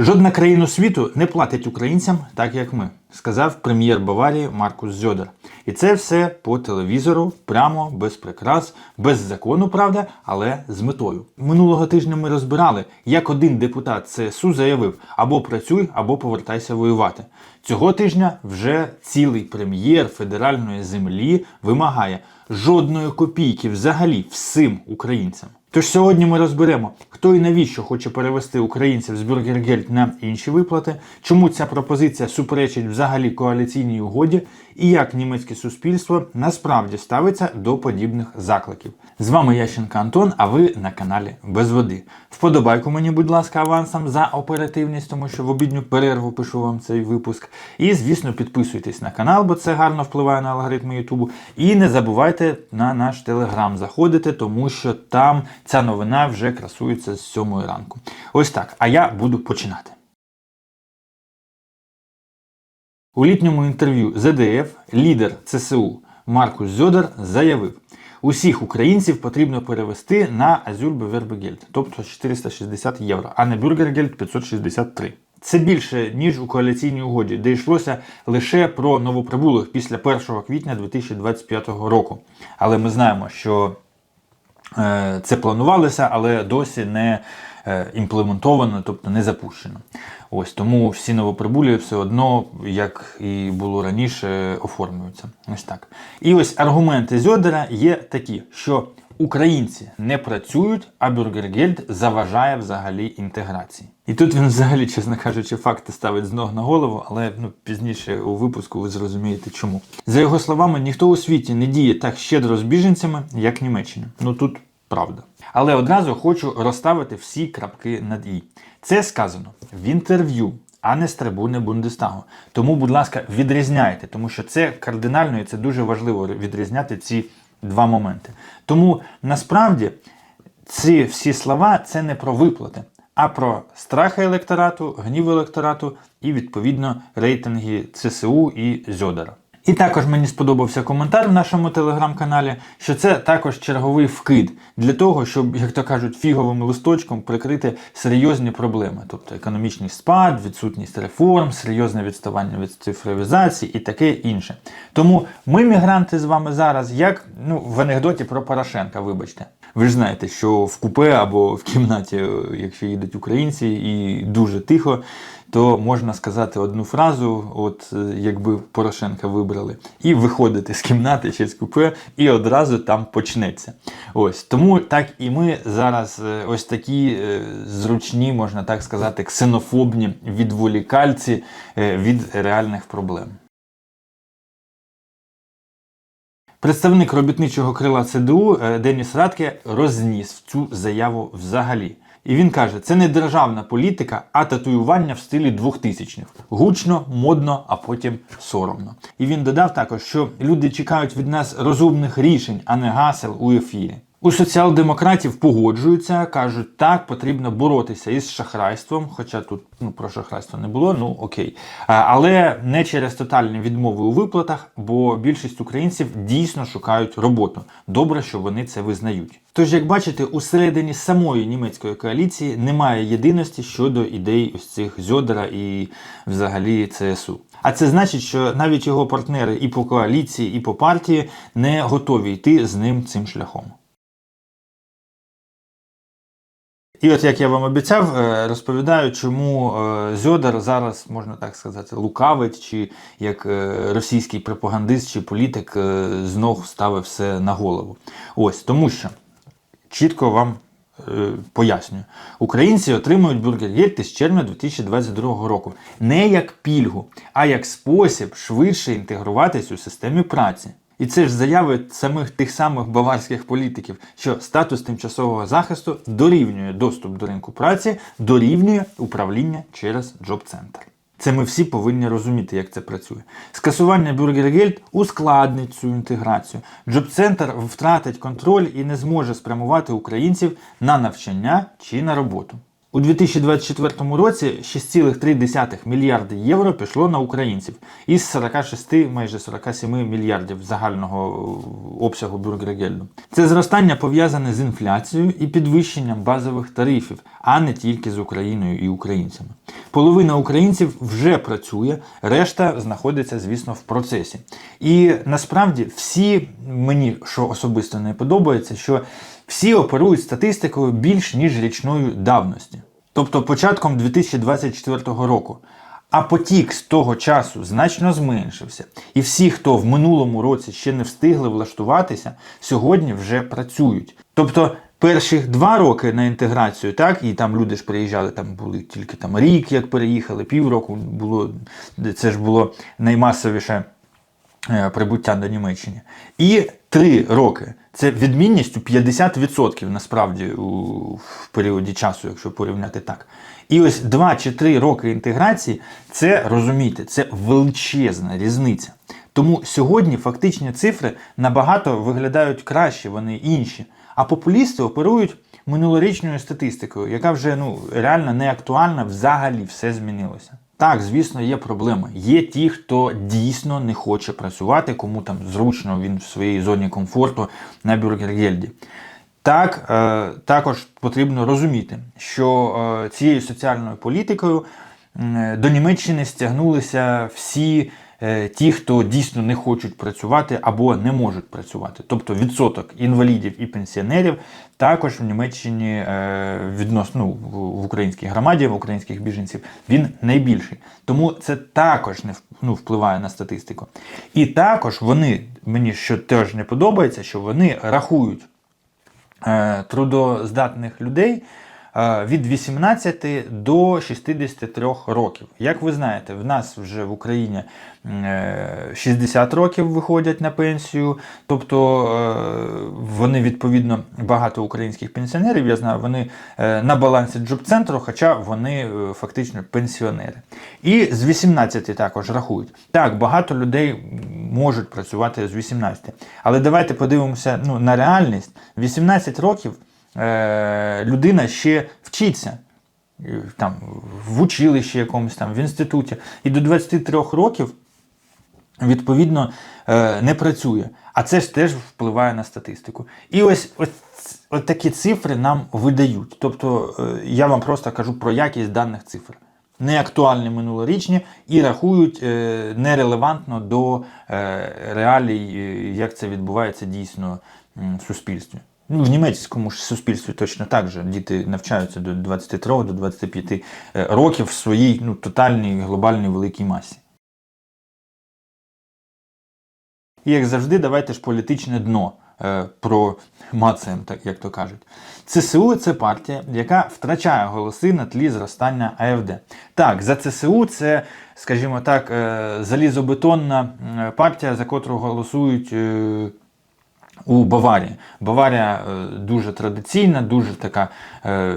Жодна країна світу не платить українцям так, як ми, сказав прем'єр Баварії Маркус Зьодер. І це все по телевізору, прямо, без прикрас, без закону, правда, але з метою. Минулого тижня ми розбирали, як один депутат ЦСУ заявив: або працюй, або повертайся воювати. Цього тижня вже цілий прем'єр федеральної землі вимагає жодної копійки взагалі всім українцям. Тож сьогодні ми розберемо, хто і навіщо хоче перевести українців з Бюргергельд на інші виплати, чому ця пропозиція суперечить взагалі коаліційній угоді, і як німецьке суспільство насправді ставиться до подібних закликів. З вами Ященка Антон, а ви на каналі Без води. Вподобайку мені, будь ласка, авансом за оперативність, тому що в обідню перерву пишу вам цей випуск. І, звісно, підписуйтесь на канал, бо це гарно впливає на алгоритми Ютубу. І не забувайте на наш телеграм заходити, тому що там ця новина вже красується з 7 ранку. Ось так. А я буду починати. У літньому інтерв'ю ЗДФ лідер ЦСУ Маркус Зьодер заявив, усіх українців потрібно перевести на Азюльбевербегельд, тобто 460 євро, а на Бюргергельд 563. Це більше, ніж у коаліційній угоді, де йшлося лише про новоприбулих після 1 квітня 2025 року. Але ми знаємо, що е, це планувалося, але досі не імплементовано, тобто не запущено. Ось тому всі новоприбулі все одно, як і було раніше, оформлюються. Ось так. І ось аргументи Зьодера є такі, що українці не працюють, а Бюргергельд заважає взагалі інтеграції. І тут він взагалі, чесно кажучи, факти ставить з ног на голову, але ну, пізніше у випуску ви зрозумієте чому. За його словами, ніхто у світі не діє так щедро з біженцями, як Німеччина. Ну тут правда. Але одразу хочу розставити всі крапки над і. Це сказано в інтерв'ю, а не з трибуни Бундестагу. Тому, будь ласка, відрізняйте, тому що це кардинально і це дуже важливо відрізняти ці два моменти. Тому насправді ці всі слова це не про виплати, а про страхи електорату, гнів електорату і відповідно рейтинги ЦСУ і Зьодера. І також мені сподобався коментар в нашому телеграм-каналі, що це також черговий вкид для того, щоб, як то кажуть, фіговим листочком прикрити серйозні проблеми, тобто економічний спад, відсутність реформ, серйозне відставання від цифровізації і таке інше. Тому ми, мігранти, з вами зараз, як ну, в анекдоті про Порошенка, вибачте. Ви ж знаєте, що в купе або в кімнаті, якщо їдуть українці, і дуже тихо, то можна сказати одну фразу, от е, якби Порошенка вибрали, і виходити з кімнати чи з купе, і одразу там почнеться. Ось тому так і ми зараз е, ось такі е, зручні, можна так сказати, ксенофобні відволікальці від реальних проблем. Представник робітничого крила ЦДУ Деніс Радке розніс цю заяву взагалі. І він каже, це не державна політика, а татуювання в стилі 2000-х. Гучно, модно, а потім соромно. І він додав також, що люди чекають від нас розумних рішень, а не гасел у ефірі. У соціал-демократів погоджуються, кажуть, так, потрібно боротися із шахрайством, хоча тут ну, про шахрайство не було, ну окей. Але не через тотальні відмови у виплатах, бо більшість українців дійсно шукають роботу. Добре, що вони це визнають. Тож, як бачите, усередині самої німецької коаліції немає єдиності щодо ідей ось цих Зьодера і взагалі ЦСУ. А це значить, що навіть його партнери і по коаліції, і по партії не готові йти з ним цим шляхом. І от як я вам обіцяв, е, розповідаю, чому е, Зьодар зараз, можна так сказати, лукавить, чи як е, російський пропагандист чи політик знов ставив все на голову. Ось тому що чітко вам пояснюю, українці отримують бюргергельти з червня 2022 року не як пільгу, а як спосіб швидше інтегруватись у системі праці. І це ж заяви самих тих самих баварських політиків, що статус тимчасового захисту дорівнює доступ до ринку праці, дорівнює управління через джоб-центр. Це ми всі повинні розуміти, як це працює. Скасування бюргергельд ускладнить цю інтеграцію. Джоб-центр втратить контроль і не зможе спрямувати українців на навчання чи на роботу. У 2024 році 6,3 мільярди євро пішло на українців із 46, майже 47 мільярдів загального обсягу бюргергельду. Це зростання пов'язане з інфляцією і підвищенням базових тарифів, а не тільки з Україною і українцями. Половина українців вже працює, решта знаходиться, звісно, в процесі. І насправді всі мені, що особисто не подобається, що всі оперують статистикою більш ніж річною давності, тобто початком 2024 року. А потік з того часу значно зменшився. І всі, хто в минулому році ще не встигли влаштуватися, сьогодні вже працюють. Тобто перших два роки на інтеграцію, так, і там люди ж приїжджали, там були тільки там рік, як переїхали, півроку було, це ж було наймасовіше прибуття до Німеччини. І три роки. Це відмінність у 50% насправді у, в періоді часу, якщо порівняти так. І ось 2 чи 3 роки інтеграції, це розумійте, це величезна різниця. Тому сьогодні фактичні цифри набагато виглядають краще, вони інші. А популісти оперують минулорічною статистикою, яка вже ну, реально не актуальна, взагалі все змінилося. Так, звісно, є проблеми. Є ті, хто дійсно не хоче працювати, кому там зручно він в своїй зоні комфорту на бюргергельді. Так, е, також потрібно розуміти, що е, цією соціальною політикою е, до Німеччини стягнулися всі ті, хто дійсно не хочуть працювати або не можуть працювати. Тобто відсоток інвалідів і пенсіонерів також в Німеччині е, відносно ну, в українській громаді, в українських біженців, він найбільший. Тому це також не ну, впливає на статистику. І також вони, мені що теж не подобається, що вони рахують е, трудоздатних людей е, від 18 до 63 років. Як ви знаєте, в нас вже в Україні е, 60 років виходять на пенсію, тобто е, вони відповідно багато українських пенсіонерів, я знаю, вони е, на балансі джоб-центру, хоча вони е, фактично пенсіонери. І з 18 також рахують. Так, багато людей можуть працювати з 18. Але давайте подивимося ну, на реальність. 18 років е, людина ще вчиться. Е, Там, в училищі якомусь там, в інституті. І до 23 років, відповідно, е, не працює. А це ж теж впливає на статистику. І ось, ось, ось такі цифри нам видають. Тобто я вам просто кажу про якість даних цифр. Неактуальні минулорічні і рахують е, нерелевантно до е, реалій, як це відбувається дійсно в суспільстві. Ну, в німецькому ж суспільстві точно так же. Діти навчаються до 23 до 25 е, років в своїй ну, тотальній глобальній великій масі. І як завжди, давайте ж політичне дно е, про мацаєм, так як то кажуть. ЦСУ це партія, яка втрачає голоси на тлі зростання АФД. Так, за ЦСУ це, скажімо так, е, залізобетонна партія, за котру голосують. е, у Баварії. Баварія е, дуже традиційна, дуже така е,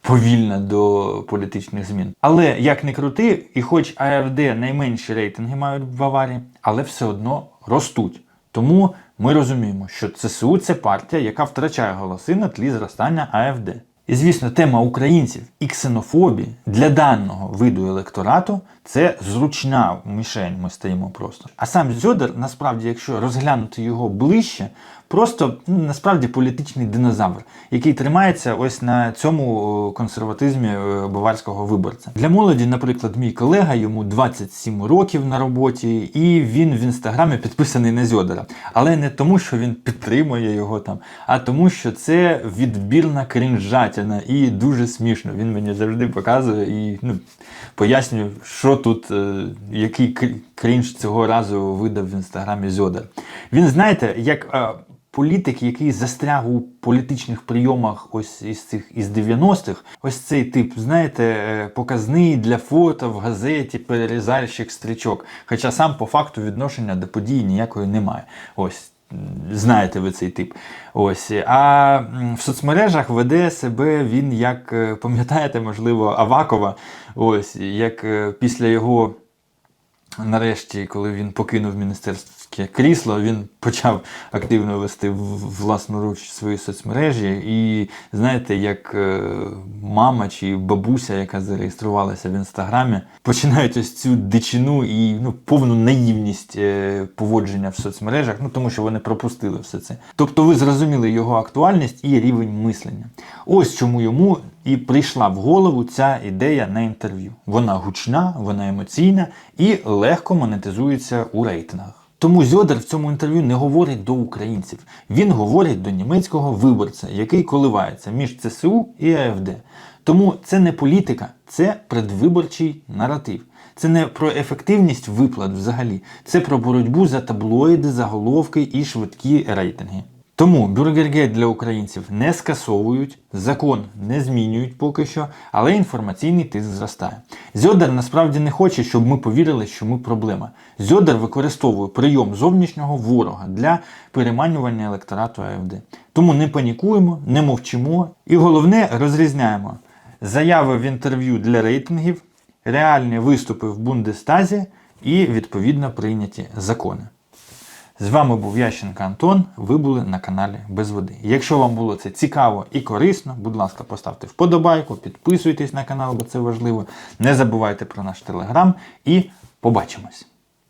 повільна до політичних змін. Але як не крути, і хоч АФД найменші рейтинги мають в Баварії, але все одно ростуть. Тому ми розуміємо, що ЦСУ це партія, яка втрачає голоси на тлі зростання АФД. І звісно, тема українців і ксенофобії для даного виду електорату це зручна мішень. Ми стоїмо просто. А сам Зьодер, насправді, якщо розглянути його ближче, просто ну, насправді політичний динозавр, який тримається ось на цьому е, консерватизмі е, баварського виборця. Для молоді, наприклад, мій колега, йому 27 років на роботі, і він в інстаграмі підписаний на Зьодера. Але не тому, що він підтримує його там, а тому, що це відбірна крінжатіна і дуже смішно. Він мені завжди показує і ну, пояснює, що тут, е, який кр- крінж цього разу видав в інстаграмі Зьодер. Він, знаєте, як. Політик, який застряг у політичних прийомах ось із цих із 90-х, ось цей тип, знаєте, е, показний для фото в газеті, перерізальщик стрічок. Хоча сам по факту відношення до події ніякої немає. Ось знаєте ви цей тип. Ось. А в соцмережах веде себе він як, е, пам'ятаєте, можливо, Авакова, ось як е, після його. Нарешті, коли він покинув Міністерство депутатське крісло, він почав активно вести власноруч свої соцмережі. І знаєте, як е, мама чи бабуся, яка зареєструвалася в інстаграмі, починають ось цю дичину і ну, повну наївність е, поводження в соцмережах, ну тому що вони пропустили все це. Тобто ви зрозуміли його актуальність і рівень мислення. Ось чому йому і прийшла в голову ця ідея на інтерв'ю. Вона гучна, вона емоційна і легко монетизується у рейтингах. Тому Зьодер в цьому інтерв'ю не говорить до українців. Він говорить до німецького виборця, який коливається між ЦСУ і АФД. Тому це не політика, це предвиборчий наратив. Це не про ефективність виплат взагалі, це про боротьбу за таблоїди, заголовки і швидкі рейтинги. Тому бюргергейт для українців не скасовують, закон не змінюють поки що, але інформаційний тиск зростає. Зьодер насправді не хоче, щоб ми повірили, що ми проблема. Зьодер використовує прийом зовнішнього ворога для переманювання електорату АФД. Тому не панікуємо, не мовчимо і головне розрізняємо заяви в інтерв'ю для рейтингів, реальні виступи в Бундестазі і відповідно прийняті закони. З вами був Ященко Антон. Ви були на каналі Без води. Якщо вам було це цікаво і корисно, будь ласка, поставте вподобайку, підписуйтесь на канал, бо це важливо. Не забувайте про наш телеграм і побачимось.